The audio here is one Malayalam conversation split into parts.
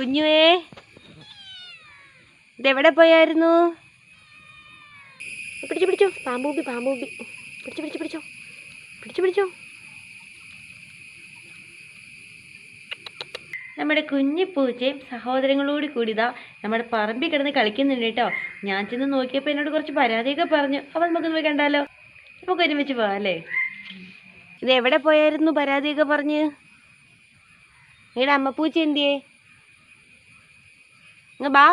കുഞ്ഞുവേ ഇതെവിടെ പോയായിരുന്നു? പിടിച്ചു പിടിച്ചോ. പാമ്പൂബി പാമ്പൂബി പിടിച്ചു പിടിച്ചു പിടിച്ചോ. പിടിച്ചു പിടിച്ചോ. നമ്മുടെ കുഞ്ഞു പൂച്ചയും സഹോദരങ്ങളോട് കൂടി ഇതാ നമ്മുടെ പറമ്പിൽ കിടന്ന് കളിക്കുന്നുണ്ട് കേട്ടോ. ഞാൻ ചെന്ന് നോക്കിയപ്പോൾ എന്നോട് കുറച്ച് പരാതിയൊക്കെ പറഞ്ഞു. അപ്പോൾ നമുക്ക് പോയി കണ്ടാലോ? നമുക്ക് ഒരുമിച്ച് അല്ലേ? ഇത് എവിടെ പോയായിരുന്നു പരാതിയൊക്കെ പറഞ്ഞ്? നിങ്ങളുടെ അമ്മ എന്തിയേ? വാ.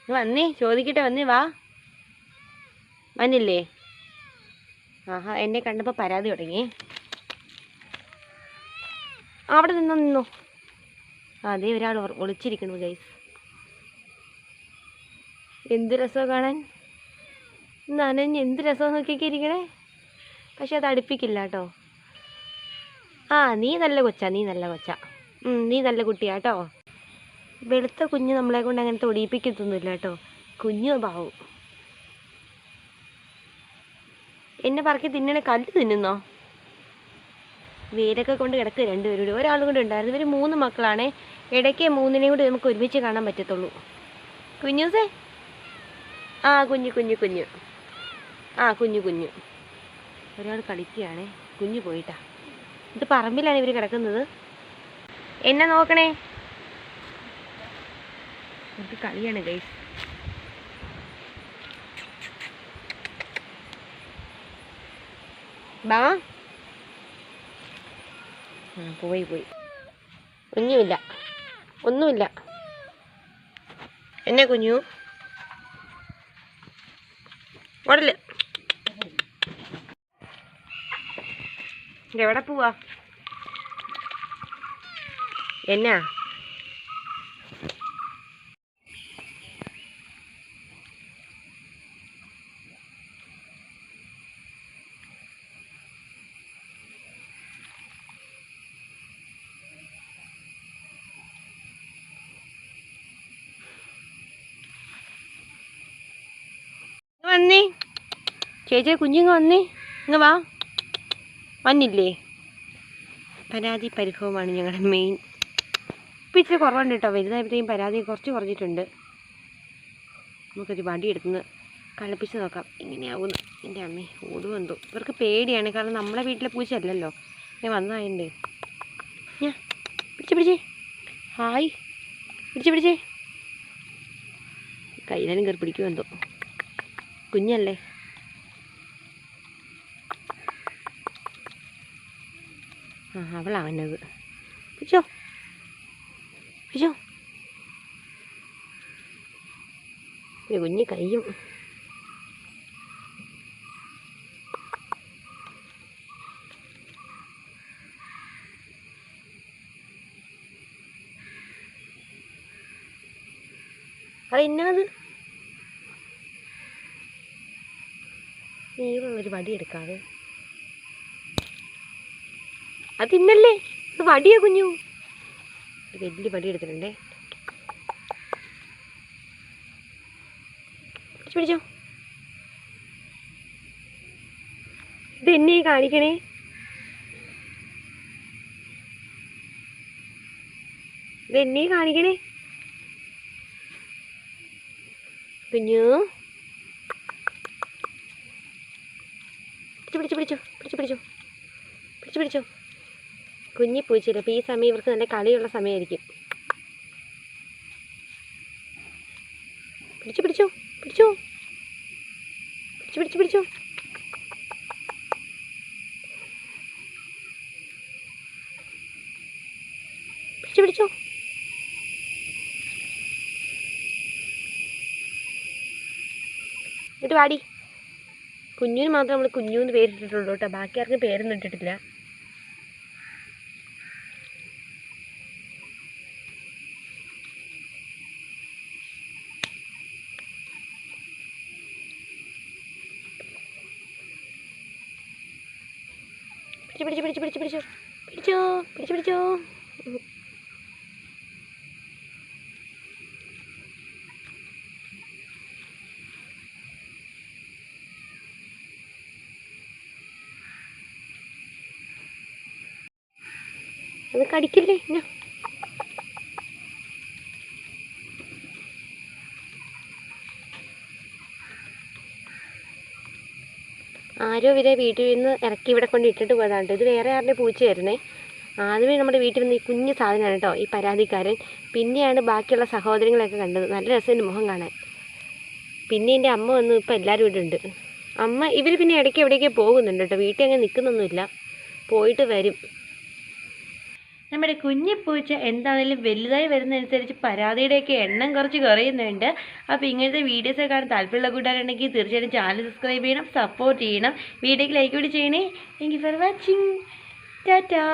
ഇങ്ങ് വന്നേ ചോദിക്കട്ടെ വന്നേ വാ. വന്നില്ലേ? ആഹാ എന്നെ കണ്ടപ്പോൾ പരാതി തുടങ്ങി. അവിടെ നിന്നോ നിന്നോ. അതെ ഒരാൾ ഒളിച്ചിരിക്കണു ഗൈസ് എന്ത് രസമാണ് കാണാൻ? നനഞ്ഞ് എന്ത് രസം നോക്കിയൊക്കെ പക്ഷെ അത് അടുപ്പിക്കില്ല കേട്ടോ. ആ നീ നല്ല കൊച്ചാ നീ നല്ല കൊച്ചാ. നീ നല്ല കുട്ടിയാ കേട്ടോ. വെളുത്ത കുഞ്ഞ് നമ്മളെ കൊണ്ട് അങ്ങനെ തൊടിയിപ്പിക്കത്തൊന്നുമില്ല കേട്ടോ. കുഞ്ഞു പാവും. എന്നെ പറക്കി തിന്നണ കല്ല് തിന്നുന്നോ? വേരൊക്കെ കൊണ്ട് കിടക്കുക രണ്ടുപേരും കൂടി ഒരാളും കൂടി ഉണ്ടായിരുന്നു. ഇവർ മൂന്ന് മക്കളാണേ. ഇടയ്ക്ക് മൂന്നിനെയും കൂടി നമുക്ക് ഒരുമിച്ച് കാണാൻ പറ്റത്തുള്ളൂ. കുഞ്ഞൂസേ ആ കുഞ്ഞു കുഞ്ഞു കുഞ്ഞു. ആ കുഞ്ഞു കുഞ്ഞു. ഒരാൾ കളിക്കുകയാണേ. കുഞ്ഞു പോയിട്ടാ. ഇത് പറമ്പിലാണ് ഇവർ കിടക്കുന്നത്. എന്നെ നോക്കണേ. ഇത് കളിയാണ് ഗൈസ് ബാ. പോയി പോയി. ഒന്നുമില്ല ഒന്നുമില്ല. എന്നെ കുഞ്ഞു? ഓടൽ. എവിടെ പോവാ? എന്നാ ഇങ്ങ് വന്നേ ചേച്ചി കുഞ്ഞിങ്ങ് വന്നേ ഇങ്ങ് വാ വന്നില്ലേ പരാതി പരിഭവമാണ് ഞങ്ങളുടെ മെയിൻ ഇപ്പം ഇച്ചിരി കുറവുണ്ട് കേട്ടോ. വലുതായപ്പോഴത്തേക്കും പരാതി കുറച്ച് കുറഞ്ഞിട്ടുണ്ട്. നമുക്കൊരു വടി എടുത്തുനിന്ന് കളിപ്പിച്ച് നോക്കാം. ഇങ്ങനെയാവുന്നു. എന്റെ അമ്മേ ഓടും എന്തോ ഇവർക്ക് പേടിയാണ്. കാരണം നമ്മളെ വീട്ടിലെ പൂച്ച പൂച്ചയല്ലല്ലോ ഞാൻ വന്നതായുണ്ട് ഞാൻ പിടിച്ച് പിടിച്ചേ. ഹായ്. പിടിച്ച് പിടിച്ചേ. കയ്യിലും കയറി 하블라는 그죠? 그죠? 그리고 니가 이 അതിനത് നീ ഒരുപാട് എടുക്കാതെ അത് ഇന്നല്ലേ അത് വടിയാ കുഞ്ഞു. വലിയ വടി എടുത്തിട്ടുണ്ടേ. പിടിച്ചോ, പിടിച്ചോ. ഇത് എന്നെ കാണിക്കണേ? ഇത് എന്നെ കാണിക്കണേ? കുഞ്ഞു. പിടിച്ചു പിടിച്ചു പിടിച്ചു പിടിച്ചു പിടിച്ചു പിടിച്ചു. കുഞ്ഞി പൂച്ചയില്ല അപ്പോൾ ഈ സമയം ഇവർക്ക് നല്ല കളിയുള്ള സമയമായിരിക്കും. പിടിച്ചു പിടിച്ചു പിടിച്ചു. പിടിച്ചു പിടിച്ചു പിടിച്ചു. പിടിച്ചു പിടിച്ചു. എന്നിട്ട് വാടി. കുഞ്ഞിന് മാത്രം നമ്മൾ കുഞ്ഞു എന്ന് പേരിട്ടിട്ടുള്ളൂ കേട്ടോ. ബാക്കി ആർക്കും പേരൊന്നും ഇട്ടിട്ടില്ല. പിടിച്ചു പിടിച്ചു പിടിച്ചു പിടിച്ചു പിടിച്ചു പിടിച്ചോ പിടിച്ചു പിടിച്ചോ അത് കടിക്കില്ലേ ഇങ്ങ. ആരോ ഇവരെ വീട്ടിൽ നിന്ന് ഇറക്കി ഇവിടെ കൊണ്ട് ഇട്ടിട്ട് പോയതാണ് ഇത് വേറെ ആരുടെ പൂച്ചയായിരുന്നേ? ആദ്യമേ നമ്മുടെ വീട്ടിൽ നിന്ന് ഈ കുഞ്ഞു സാധനമാണ് കേട്ടോ ഈ പരാതിക്കാരൻ. പിന്നെയാണ് ബാക്കിയുള്ള സഹോദരങ്ങളെയൊക്കെ കണ്ടത്. നല്ല രസമുണ്ട് മുഖം കാണാൻ. പിന്നെ എന്റെ അമ്മ വന്നു ഇപ്പോൾ എല്ലാവരും ഇവിടെ ഉണ്ട്. അമ്മ ഇവർ പിന്നെ ഇടയ്ക്ക് എവിടേക്കോ പോകുന്നുണ്ട് കേട്ടോ. വീട്ടിൽ അങ്ങനെ നിൽക്കുന്നൊന്നുമില്ല. പോയിട്ട് വരും. നമ്മുടെ കുഞ്ഞി പൂച്ച എന്താണെങ്കിലും വലുതായി വരുന്നതനുസരിച്ച് പരാതിയുടെയൊക്കെ എണ്ണം കുറച്ച് കുറയുന്നുണ്ട്. അപ്പോൾ ഇങ്ങനത്തെ വീഡിയോസ് കാണാൻ താല്പര്യമുള്ള കൂട്ടുകാരുണ്ടെങ്കിൽ തീർച്ചയായിട്ടും ചാനൽ സബ്സ്ക്രൈബ് ചെയ്യണം സപ്പോർട്ട് ചെയ്യണം. വീഡിയോക്ക് ലൈക്ക് കൂടി ചെയ്യണേ. Thank you for watching Tata